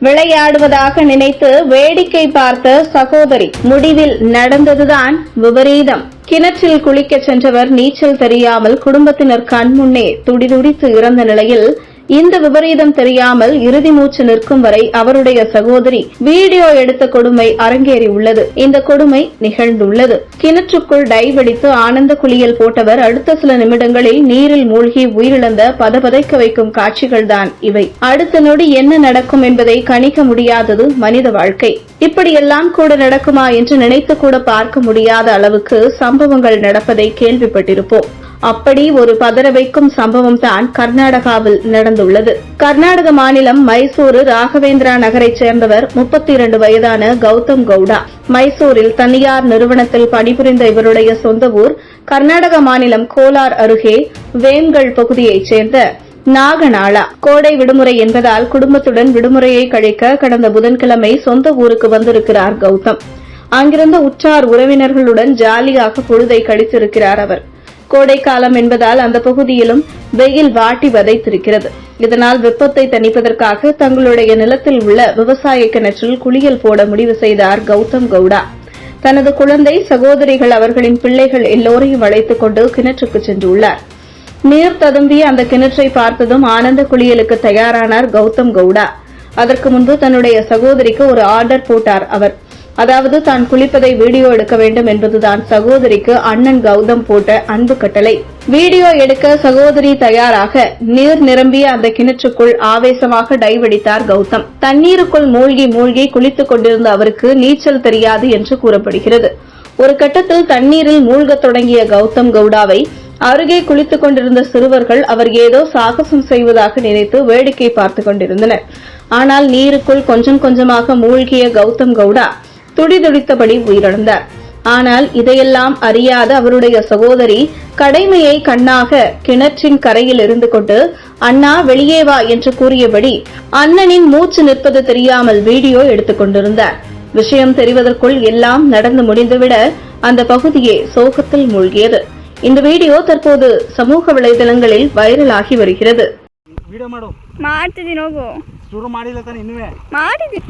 விளையாடுவதாக நினைத்து வேடிக்கை பார்த்த சகோதரி முடிவில் நடந்ததுதான் விபரீதம். கிணற்றில் குளிக்கச் சென்றவர் நீச்சல் தெரியாமல் குடும்பத்தினர் கண்முன்னே துடிதுடித்து இறந்த நிலையில் இந்த விபரீதம் தெரியாமல் இறுதி மூச்சு நிற்கும் வரை அவருடைய சகோதரி வீடியோ எடுத்த கொடுமை அரங்கேறியுள்ளது. இந்த கொடுமை நிகழ்ந்துள்ளது. கிணற்றுக்குள் டைவ் அடித்து ஆனந்த குளியல் போட்டவர் அடுத்த சில நிமிடங்களில் நீரில் மூழ்கி உயிரிழந்த பதபதைக்க வைக்கும் காட்சிகள்தான் இவை. அடுத்த நொடி என்ன நடக்கும் என்பதை கணிக்க முடியாதது மனித வாழ்க்கை. இப்படியெல்லாம் கூட நடக்குமா என்று நினைத்து கூட பார்க்க முடியாத அளவுக்கு சம்பவங்கள் நடப்பதை கேள்விப்பட்டிருப்போம். அப்படி ஒரு பதற வைக்கும் சம்பவம் தான் கர்நாடகாவில் நடந்துள்ளது. கர்நாடக மாநிலம் மைசூரு ராகவேந்திரா நகரைச் சேர்ந்தவர் முப்பத்தி இரண்டு வயதான கௌதம் கவுடா. மைசூரில் தனியார் நிறுவனத்தில் பணிபுரிந்த இவருடைய சொந்த ஊர் கர்நாடக மாநிலம் கோலார் அருகே வேம்கள் பகுதியைச் சேர்ந்த நாகநாளா. கோடை விடுமுறை என்பதால் குடும்பத்துடன் விடுமுறையை கழிக்க கடந்த புதன்கிழமை சொந்த ஊருக்கு வந்திருக்கிறார் கௌதம். அங்கிருந்த உற்றார் உறவினர்களுடன் ஜாலியாக பொழுதை கழித்திருக்கிறார் அவர். கோடை காலம் என்பதால் அந்த பகுதியிலும் வெயில் வாட்டி வதைத்திருக்கிறது. இதனால் வெப்பத்தை தணிப்பதற்காக தங்களுடைய நிலத்தில் உள்ள விவசாய கிணற்றில் குளியல் போட முடிவு செய்தார் கௌதம் கவுடா. தனது குழந்தை சகோதரிகள் அவர்களின் பிள்ளைகள் எல்லோரையும் அழைத்துக் கொண்டு கிணற்றுக்கு சென்றுள்ளார். நீர் ததும்பிய அந்த கிணற்றை பார்த்ததும் ஆனந்த குளியலுக்கு தயாரானார் கௌதம் கவுடா. அதற்கு முன்பு தன்னுடைய சகோதரிக்கு ஒரு ஆர்டர் போட்டார் அவர். அதாவது தான் குளிப்பதை வீடியோ எடுக்க வேண்டும் என்பதுதான். சகோதரிக்கு அண்ணன் கௌதம் போட்ட அன்பு கட்டளை. வீடியோ எடுக்க சகோதரி தயாராக நீர் நிரம்பிய அந்த கிணற்றுக்குள் ஆவேசமாக டைவடித்தார் கௌதம். தண்ணீருக்குள் மூழ்கி மூழ்கி குளித்துக் கொண்டிருந்த அவருக்கு நீச்சல் தெரியாது என்று கூறப்படுகிறது. ஒரு கட்டத்தில் தண்ணீரில் மூழ்கத் தொடங்கிய கௌதம் கவுடாவை அருகே குளித்துக் கொண்டிருந்த சிறுவர்கள் அவர் ஏதோ சாகசம் செய்வதாக நினைத்து வேடிக்கை பார்த்துக் கொண்டிருந்தனர். ஆனால் நீருக்குள் கொஞ்சம் கொஞ்சமாக மூழ்கிய கௌதம் கவுடா துடிதுடித்தபடி உயிரிழந்தார் ஆனால் இதையெல்லாம் அறியாத அவருடைய சகோதரி கடமையை கண்ணாக கிணற்றின் கரையில் இருந்து கொண்டு அண்ணா வெளியே வா என்று கூறியபடி அண்ணனின் மூச்சு நிற்பது தெரியாமல் வீடியோ எடுத்துக் கொண்டிருந்தார் விஷயம் தெரிவதற்குள் எல்லாம் நடந்து முடிந்துவிட அந்த பகுதியே சோகத்தில் மூழ்கியது இந்த வீடியோ தற்போது சமூக வலைதளங்களில் வைரலாகி வருகிறது ವಿಡಿಯೋ ಮಾಡು ಮಾಡ್ತಿದ್ದೀನಿ ಹೋಗು ಶುರು ಮಾಡಿಲ್ಲ ತಾನೆ ಇನ್ನುವೇ ಮಾಡಿದ್ದೀನಿ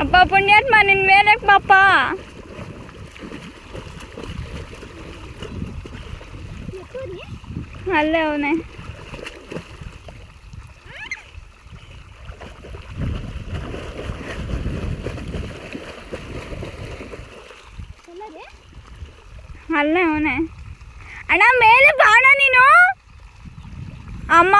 ಅಪ್ಪ ಪುಣ್ಯಾತ್ಮ ನಿನ್ ಮೇಲೆ ಪಾಪ. ಅಲ್ಲೇ ಅವನೇ. ಅಲ್ಲೇ ಅವನೇ. ಅಣ್ಣ ಮೇಲೆ ಬಾಣ ನೀನು. ಅಮ್ಮ.